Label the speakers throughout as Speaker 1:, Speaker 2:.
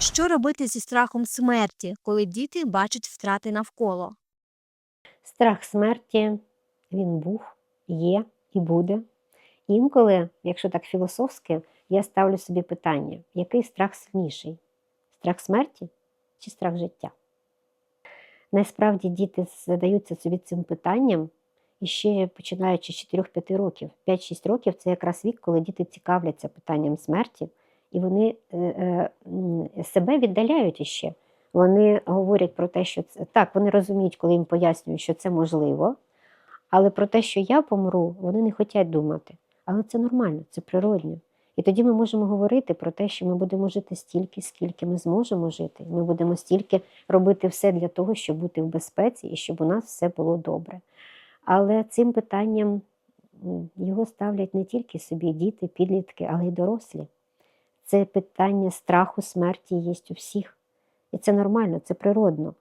Speaker 1: Що робити зі страхом смерті, коли діти бачать втрати навколо?
Speaker 2: Страх смерті він був, є і буде. Інколи, якщо так філософськи, я ставлю собі питання, який страх сильніший? Страх смерті чи страх життя? Насправді діти задаються собі цим питанням і ще починаючи з 4-5 років. 5-6 років це якраз вік, коли діти цікавляться питанням смерті, і вони е, е, себе віддаляють іще. Вони говорять про те, що це так, вони розуміють, коли їм пояснюють, що це можливо, але про те, що я помру, вони не хочуть думати. Але це нормально, це природньо. І тоді ми можемо говорити про те, що ми будемо жити стільки, скільки ми зможемо жити. Ми будемо стільки робити все для того, щоб бути в безпеці і щоб у нас все було добре. Але цим питанням його ставлять не тільки собі діти, підлітки, але й дорослі. Це питання страху смерті є у всіх. І це нормально, це природно.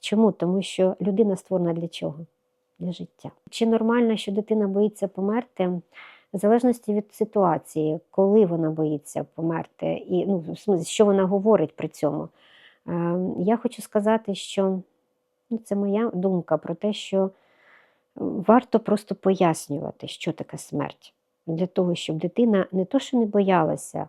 Speaker 2: Чому? Тому що людина створена для чого? Для життя. Чи нормально, що дитина боїться померти? В залежності від ситуації, коли вона боїться померти, і ну, в смислі, що вона говорить при цьому. Е, я хочу сказати, що ну, це моя думка про те, що варто просто пояснювати, що таке смерть, для того, щоб дитина не то, що не боялася,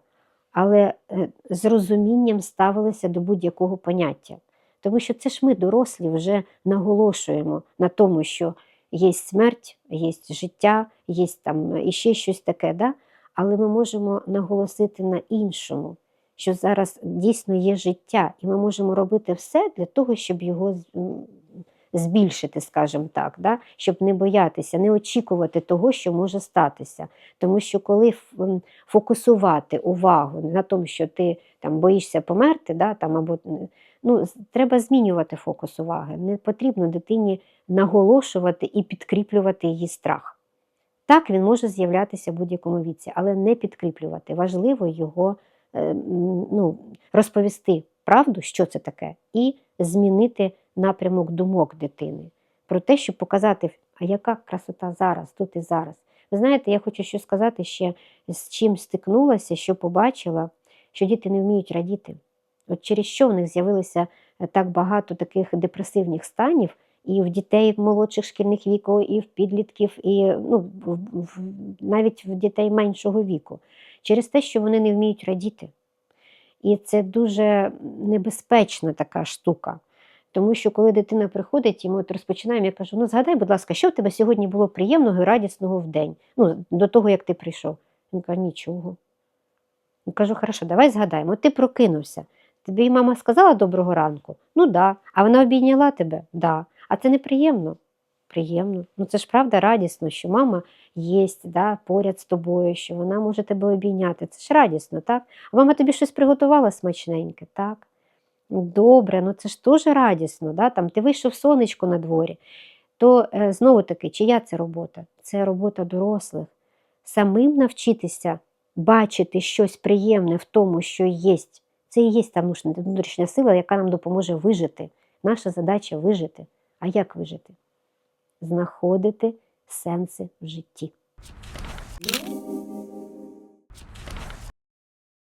Speaker 2: але е, з розумінням ставилися до будь-якого поняття. Тому що це ж ми, дорослі, вже наголошуємо на тому, що є смерть, є життя, є там іще щось таке. Да? Але ми можемо наголосити на іншому, що зараз дійсно є життя, і ми можемо робити все для того, щоб його збільшити, скажімо так, да? щоб не боятися, не очікувати того, що може статися. Тому що коли фокусувати увагу на тому, що ти там боїшся померти, да, там, або ну, треба змінювати фокус уваги. Не потрібно дитині наголошувати і підкріплювати її страх. Так, він може з'являтися в будь-якому віці, але не підкріплювати. Важливо його е, ну, розповісти правду, що це таке, і змінити напрямок думок дитини про те, щоб показати, а яка красота зараз, тут і зараз. Ви знаєте, я хочу що сказати ще, з чим стикнулася, що побачила, що діти не вміють радіти. От через що в них з'явилося е, так багато таких депресивних станів, і в дітей молодших шкільних віку, і в підлітків, і ну, в- навіть в дітей меншого віку, через те, що вони не вміють радіти. І це дуже небезпечна така штука. Тому що коли дитина приходить, і ми от розпочинаємо, я кажу: ну згадай, будь ласка, що в тебе сьогодні було приємного і радісного в день? Ну, до того, як ти прийшов. Він каже, нічого. Я кажу, хорошо, давай згадаємо. Ти прокинувся. Тобі мама сказала доброго ранку? Ну да. А вона обійняла тебе? Да. А це неприємно? Приємно. Ну це ж правда радісно, що мама є да, поряд з тобою, що вона може тебе обійняти. Це ж радісно, так? А мама тобі щось приготувала смачненьке, так? Добре, ну це ж теж радісно, да? там ти вийшов сонечко на дворі. То е, знову таки, чия це робота? Це робота дорослих. Самим навчитися бачити щось приємне в тому, що є. Це і є та внутрішня сила, яка нам допоможе вижити. Наша задача вижити. А як вижити? Знаходити сенси в житті.